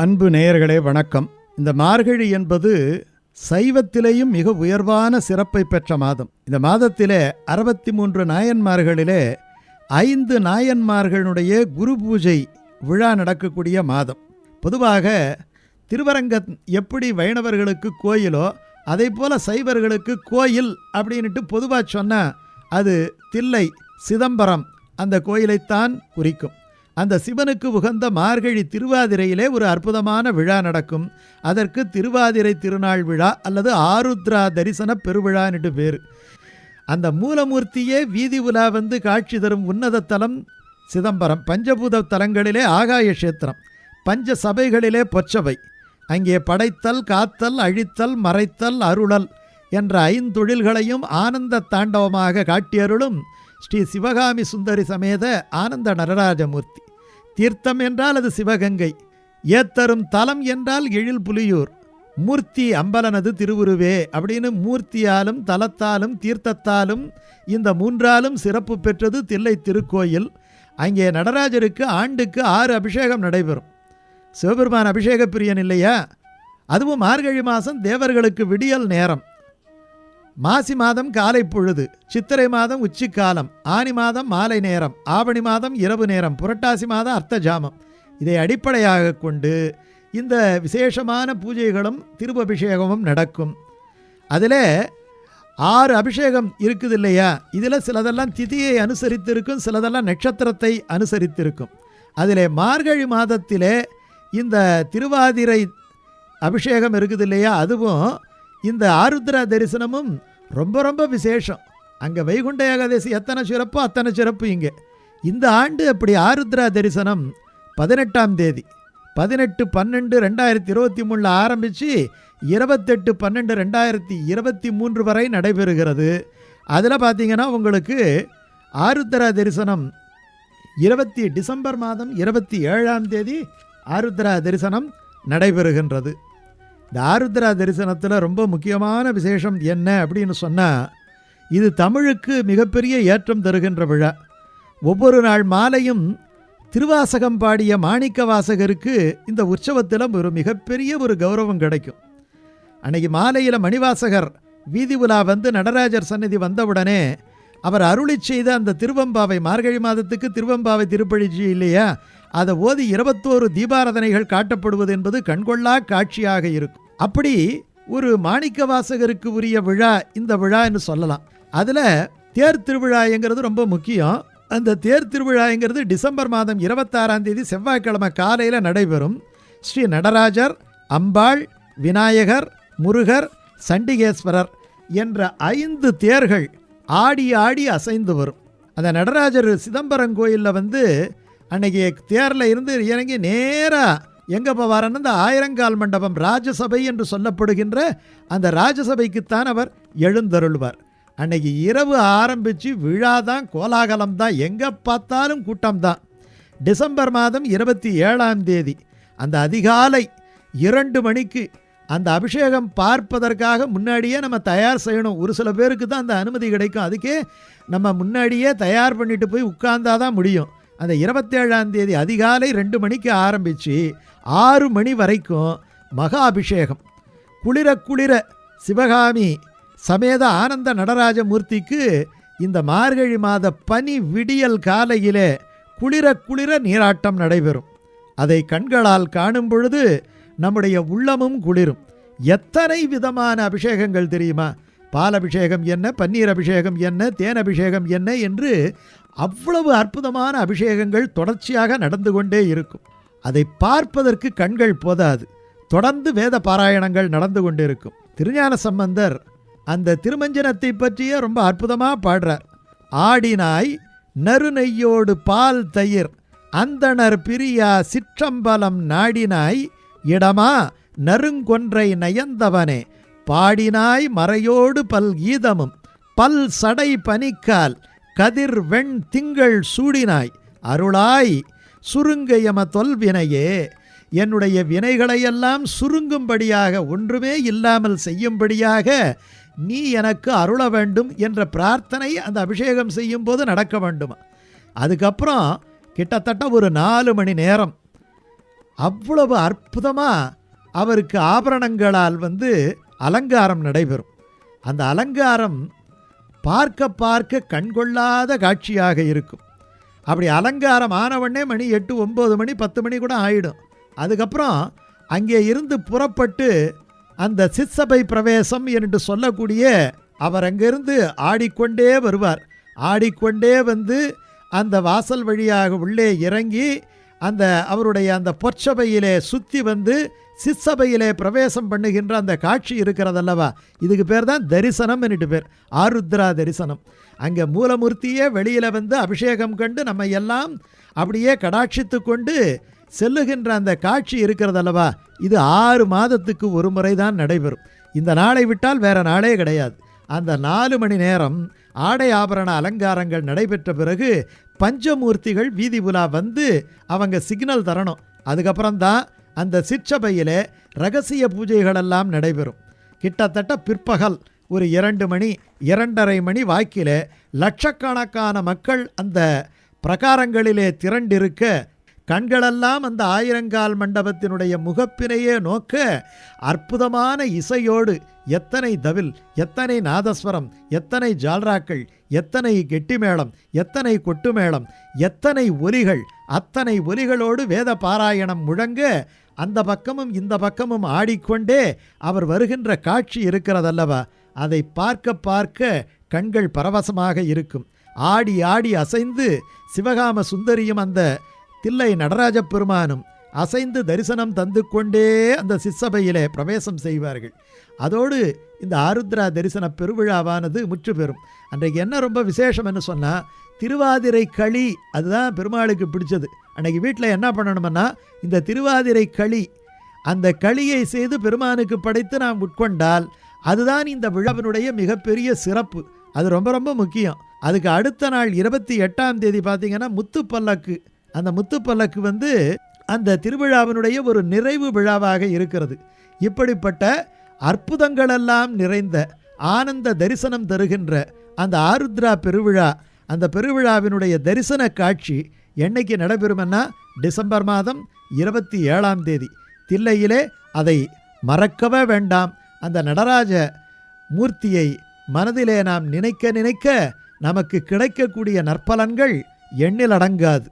அன்பு நேயர்களே வணக்கம். இந்த மார்கழி என்பது சைவத்திலேயும் மிக உயர்வான சிறப்பை பெற்ற மாதம். இந்த மாதத்திலே அறுபத்தி மூன்று நாயன்மார்களிலே ஐந்து நாயன்மார்களுடைய குரு பூஜை விழா நடக்கக்கூடிய மாதம். பொதுவாக திருவரங்கம் எப்படி வைணவர்களுக்கு கோயிலோ அதே சைவர்களுக்கு கோயில் அப்படின்ட்டு பொதுவாக சொன்னால் அது தில்லை சிதம்பரம் அந்த கோயிலைத்தான் குறிக்கும். அந்த சிவனுக்கு உகந்த மார்கழி திருவாதிரையிலே ஒரு அற்புதமான விழா நடக்கும். அதற்கு திருவாதிரை திருநாள் விழா அல்லது ஆருத்ரா தரிசன பெருவிழான்னுட்டு பேர். அந்த மூலமூர்த்தியே வீதி உலா வந்து காட்சி தரும் உன்னத தலம் சிதம்பரம். பஞ்சபூத தலங்களிலே ஆகாய கஷேத்திரம். பஞ்ச சபைகளிலே பொச்சவை அங்கே படைத்தல் காத்தல் அழித்தல் மறைத்தல் அருளல் என்ற ஐந்தொழில்களையும் ஆனந்த தாண்டவமாக காட்டியருளும் ஸ்ரீ சிவகாமி சுந்தரி சமேத ஆனந்த நடராஜமூர்த்தி. தீர்த்தம் என்றால் அது சிவகங்கை ஏத்தரும் தலம் என்றால் எழில் புலியூர். மூர்த்தி அம்பலனது திருவுருவே அப்படின்னு மூர்த்தியாலும் தலத்தாலும் தீர்த்தத்தாலும் இந்த மூன்றாலும் சிறப்பு பெற்றது தில்லை திருக்கோயில். அங்கே நடராஜருக்கு ஆண்டுக்கு ஆறு அபிஷேகம் நடைபெறும். சிவபெருமான் அபிஷேக பிரியன் இல்லையா? அதுவும் மார்கழி மாதம் தேவர்களுக்கு விடியல் நேரம். மாசி மாதம் காலை பொழுது சித்திரை மாதம் உச்சிக்காலம் ஆனி மாதம் மாலை நேரம் ஆவணி மாதம் இரவு நேரம் புரட்டாசி மாதம் அர்த்த ஜாமம் இதை அடிப்படையாக கொண்டு இந்த விசேஷமான பூஜைகளும் திருப்பபிஷேகமும் நடக்கும். அதில் ஆறு அபிஷேகம் இருக்குது இல்லையா இதில் சிலதெல்லாம் திதியை அனுசரித்திருக்கும் சிலதெல்லாம் நட்சத்திரத்தை அனுசரித்திருக்கும். அதில் மார்கழி மாதத்திலே இந்த திருவாதிரை அபிஷேகம் இருக்குது இல்லையா அதுவும் இந்த ஆருத்ரா தரிசனமும் ரொம்ப ரொம்ப விசேஷம். அங்கே வைகுண்ட ஏகாதசி எத்தனை சிறப்போ அத்தனை சிறப்பு இங்கே. இந்த ஆண்டு அப்படி ஆருத்ரா தரிசனம் பதினெட்டாம் தேதி. பதினெட்டு பன்னெண்டு ரெண்டாயிரத்தி இருபத்தி மூணில் ஆரம்பித்து இருபத்தெட்டு பன்னெண்டு ரெண்டாயிரத்தி இருபத்தி மூன்று வரை நடைபெறுகிறது. அதில் பார்த்திங்கன்னா உங்களுக்கு ஆருத்ரா தரிசனம் இருபத்தி டிசம்பர் மாதம் இருபத்தி ஏழாம் தேதி ஆருத்ரா தரிசனம் நடைபெறுகின்றது. இந்த ஆருத்ரா தரிசனத்தில் ரொம்ப முக்கியமான விசேஷம் என்ன அப்படின்னு சொன்னால் இது தமிழுக்கு மிகப்பெரிய ஏற்றம் தருகின்ற விழா. ஒவ்வொரு நாள் மாலையும் திருவாசகம் பாடிய மாணிக்க வாசகருக்கு இந்த உற்சவத்தில் ஒரு மிகப்பெரிய ஒரு கௌரவம் கிடைக்கும். அன்னைக்கு மாலையில் மணிவாசகர் வீதி உலா வந்து நடராஜர் சந்நிதி வந்தவுடனே அவர் அருளி செய்த அந்த திருவம்பாவை மார்கழி மாதத்துக்கு திருவம்பாவை திருப்பழிச்சி இல்லையா? அதை ஓதி இருபத்தோரு தீபாராதனைகள் காட்டப்படுவது என்பது கண்கொள்ளா காட்சியாக இருக்கும். அப்படி ஒரு மாணிக்க வாசகருக்கு உரிய விழா இந்த விழான்னு சொல்லலாம். அதில் தேர் திருவிழாங்கிறது ரொம்ப முக்கியம். அந்த தேர் திருவிழாங்கிறது டிசம்பர் மாதம் இருபத்தாறாம் தேதி செவ்வாய்க்கிழமை காலையில் நடைபெறும். ஸ்ரீ நடராஜர் அம்பாள் விநாயகர் முருகர் சண்டிகேஸ்வரர் என்ற ஐந்து தேர்கள் ஆடி ஆடி அசைந்து வரும். அந்த நடராஜர் சிதம்பரம் கோயிலில் வந்து அன்னைக்கு தேரில் இருந்து இறங்கி நேராக எங்கே போவாரன்னு இந்த ஆயிரங்கால் மண்டபம் ராஜசபை என்று சொல்லப்படுகின்ற அந்த ராஜசபைக்குத்தான் அவர் எழுந்தருள்வார். அன்னைக்கு இரவு ஆரம்பித்து விழா தான் கோலாகலம் தான் எங்கே பார்த்தாலும் கூட்டம் தான். டிசம்பர் மாதம் இருபத்தி ஏழாம் தேதி. அந்த அதிகாலை இரண்டு மணிக்கு அந்த அபிஷேகம் பார்ப்பதற்காக முன்னாடியே நம்ம தயார் செய்யணும். ஒரு சில பேருக்கு தான் அந்த அனுமதி கிடைக்கும். அதுக்கே நம்ம முன்னாடியே தயார் பண்ணிட்டு போய் உட்கார்ந்தாதான் முடியும். அந்த இருபத்தேழாம் தேதி அதிகாலை ரெண்டு மணிக்கு ஆரம்பித்து ஆறு மணி வரைக்கும் மகா அபிஷேகம். குளிர குளிர சிவகாமி சமேத ஆனந்த நடராஜமூர்த்திக்கு இந்த மார்கழி மாத பனி விடியல் காலையிலே குளிர குளிர நீராட்டம் நடைபெறும். அதை கண்களால் காணும் பொழுது நம்முடைய உள்ளமும் குளிரும். எத்தனை விதமான அபிஷேகங்கள் தெரியுமா? பால் அபிஷேகம் என்ன பன்னீர் அபிஷேகம் என்ன தேன் அபிஷேகம் என்ன என்று அவ்வளவு அற்புதமான அபிஷேகங்கள் தொடர்ச்சியாக நடந்து கொண்டே இருக்கும். அதை பார்ப்பதற்கு கண்கள் போதாது. தொடர்ந்து வேத பாராயணங்கள் நடந்து கொண்டிருக்கும். திருஞான சம்பந்தர் அந்த திருமஞ்சனத்தை பற்றியே ரொம்ப அற்புதமாக பாடுறார். ஆடினாய் நறுநெய்யோடு பால் தயிர் அந்தனர் பிரியா சிற்றம்பலம் நாடினாய் இடமா நறுங்கொன்றை நயந்தவனே பாடினாய் மறையோடு பல் கீதமும் பல் சடை பனிக்கால் கதிர் வெண் திங்கள் சூடினாய். அருளாய் சுருங்கயம தொல்வினையே என்னுடைய வினைகளையெல்லாம் சுருங்கும்படியாக ஒன்றுமே இல்லாமல் செய்யும்படியாக நீ எனக்கு அருள வேண்டும் என்ற பிரார்த்தனை அந்த அபிஷேகம் செய்யும்போது நடக்க வேண்டுமா? அதுக்கப்புறம் கிட்டத்தட்ட ஒரு நாலு மணி நேரம் அவ்வளவு அற்புதமாக அவருக்கு ஆபரணங்களால் வந்து அலங்காரம் நடைபெறும். அந்த அலங்காரம் பார்க்க பார்க்க கண்கொள்ளாத காட்சியாக இருக்கும். அப்படி அலங்காரம் ஆனவொடனே மணி எட்டு ஒம்பது மணி பத்து மணி கூட ஆயிடும். அதுக்கப்புறம் அங்கே இருந்து புறப்பட்டு அந்த சிற்சபை பிரவேசம் என்று சொல்லக்கூடிய அவர் அங்கிருந்து ஆடிக்கொண்டே வருவார். ஆடிக்கொண்டே வந்து அந்த வாசல் வழியாக உள்ளே இறங்கி அந்த அவருடைய அந்த பொற்சபையிலே சுற்றி வந்து சிற்சபையிலே பிரவேசம் பண்ணுகின்ற அந்த காட்சி இருக்கிறதல்லவா? இதுக்கு பேர் தான் தரிசனம் என்னட்டு பேர். ஆருத்ரா தரிசனம். அங்கே மூலமூர்த்தியே வெளியில் வந்து அபிஷேகம் கண்டு நம்ம எல்லாம் அப்படியே கடாட்சித்து கொண்டு செல்லுகின்ற அந்த காட்சி இருக்கிறதல்லவா? இது ஆறு மாதத்துக்கு ஒரு முறை தான் நடைபெறும். இந்த நாளை விட்டால் வேறு நாளே கிடையாது. அந்த நாலு மணி நேரம் ஆடை ஆபரண அலங்காரங்கள் நடைபெற்ற பிறகு பஞ்சமூர்த்திகள் வீதி உலா வந்து அவங்க சிக்னல் தரணும். அதுக்கப்புறம் தான் அந்த சிற்சபையில் ரகசிய பூஜைகளெல்லாம் நடைபெறும். கிட்டத்தட்ட பிற்பகல் ஒரு இரண்டு மணி இரண்டரை மணி வாக்கில் லட்சக்கணக்கான மக்கள் அந்த பிரகாரங்களிலே திரண்டிருக்க கண்களெல்லாம் அந்த ஆயிரங்கால் மண்டபத்தினுடைய முகப்பினையே நோக்க அற்புதமான இசையோடு எத்தனை தவில் எத்தனை நாதஸ்வரம் எத்தனை ஜால்ராக்கள் எத்தனை கெட்டிமேளம் எத்தனை கொட்டுமேளம் எத்தனை ஒலிகள் அத்தனை ஒலிகளோடு வேத பாராயணம் முழங்க அந்த பக்கமும் இந்த பக்கமும் ஆடிக்கொண்டே அவர் வருகின்ற காட்சி இருக்கிறதல்லவா? அதை பார்க்க பார்க்க கண்கள் பரவசமாக இருக்கும். ஆடி ஆடி அசைந்து சிவகாம சுந்தரியும் அந்த தில்லை நடராஜ பெருமானும் அசைந்து தரிசனம் தந்து கொண்டே அந்த சிற்சபையிலே பிரவேசம் செய்வார்கள். அதோடு இந்த ஆருத்ரா தரிசன பெருவிழாவானது முற்று பெறும். அன்றைக்கு என்ன ரொம்ப விசேஷம்னு சொன்னால் திருவாதிரை களி அதுதான் பெருமாளுக்கு பிடிச்சது. அன்றைக்கி வீட்டில் என்ன பண்ணணும்னா இந்த திருவாதிரை களி அந்த களியை செய்து பெருமானுக்கு படைத்து நாம் உட்கொண்டால் அதுதான் இந்த விழாவினுடைய மிகப்பெரிய சிறப்பு. அது ரொம்ப ரொம்ப முக்கியம். அதுக்கு அடுத்த நாள் இருபத்தி எட்டாம் தேதி பார்த்தீங்கன்னா முத்துப்பல்லக்கு அந்த முத்துப்பல்லக்கு வந்து அந்த திருவிழாவினுடைய ஒரு நிறைவு விழாவாக இருக்கிறது. இப்படிப்பட்ட அற்புதங்களெல்லாம் நிறைந்த ஆனந்த தரிசனம் தருகின்ற அந்த ஆருத்ரா பெருவிழா அந்த பெருவிழாவினுடைய தரிசன காட்சி என்னைக்கு நடைபெறுமென்னா டிசம்பர் மாதம் இருபத்தி ஏழாம் தேதி. தில்லையிலே அதை மறக்கவே வேண்டாம். அந்த நடராஜ மூர்த்தியை மனதிலே நாம் நினைக்க நினைக்க நமக்கு கிடைக்கக்கூடிய நற்பலன்கள் எண்ணில் அடங்காது.